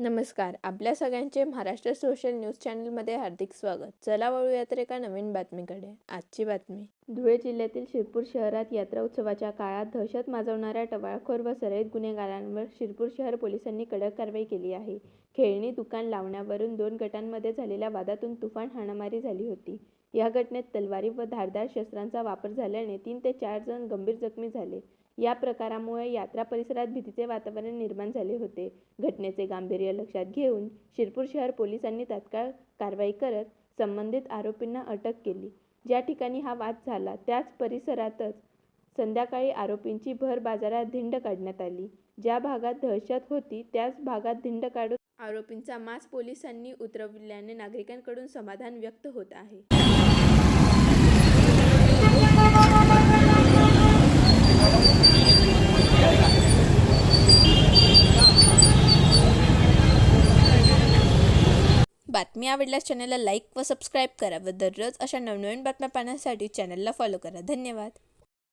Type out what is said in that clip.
नमस्कार. आपल्या सगळ्यांचे महाराष्ट्र सोशल न्यूज चॅनलमध्ये हार्दिक स्वागत. चला वळूया तर एका नवीन बातमीकडे. आजची बातमी. धुळे जिल्ह्यातील शिरपूर शहरात यात्रा उत्सवाच्या काळात दहशत माजवणाऱ्या टवाळखोर व सराईत गुन्हेगारांवर शिरपूर शहर पोलिसांनी कडक कारवाई केली आहे. खेळणी दुकान लावण्यावरून दोन गटांमध्ये झालेल्या वादातून तुफान हाणामारी झाली होती. या घटनेत तलवारी व धारदार शस्त्रांचा वापर झाल्याने तीन ते चार जण गंभीर जखमी झाले. या प्रकारामुळे यात्रा परिसरात भीतीचे वातावरण निर्माण झाले होते. घटनेचे गांभीर्य लक्षात घेऊन शिरपूर शहर पोलिसांनी तात्काळ कारवाई करत संबंधित आरोपींना अटक केली. ज्या ठिकाणी हा वाद झाला त्याच परिसरातच संध्याकाळी आरोपींची भर बाजारात धिंड काढण्यात आली. ज्या भागात दहशत होती त्याच भागात धिंड काढून आरोपींचा मास पोलिसांनी उतरविल्याने नागरिकांकडून समाधान व्यक्त होत आहे. बातमी आवडल्यास चॅनलला लाईक व सबस्क्राईब करा व दररोज अशा नवनवीन बातम्या पाहण्यासाठी चॅनलला फॉलो करा. धन्यवाद.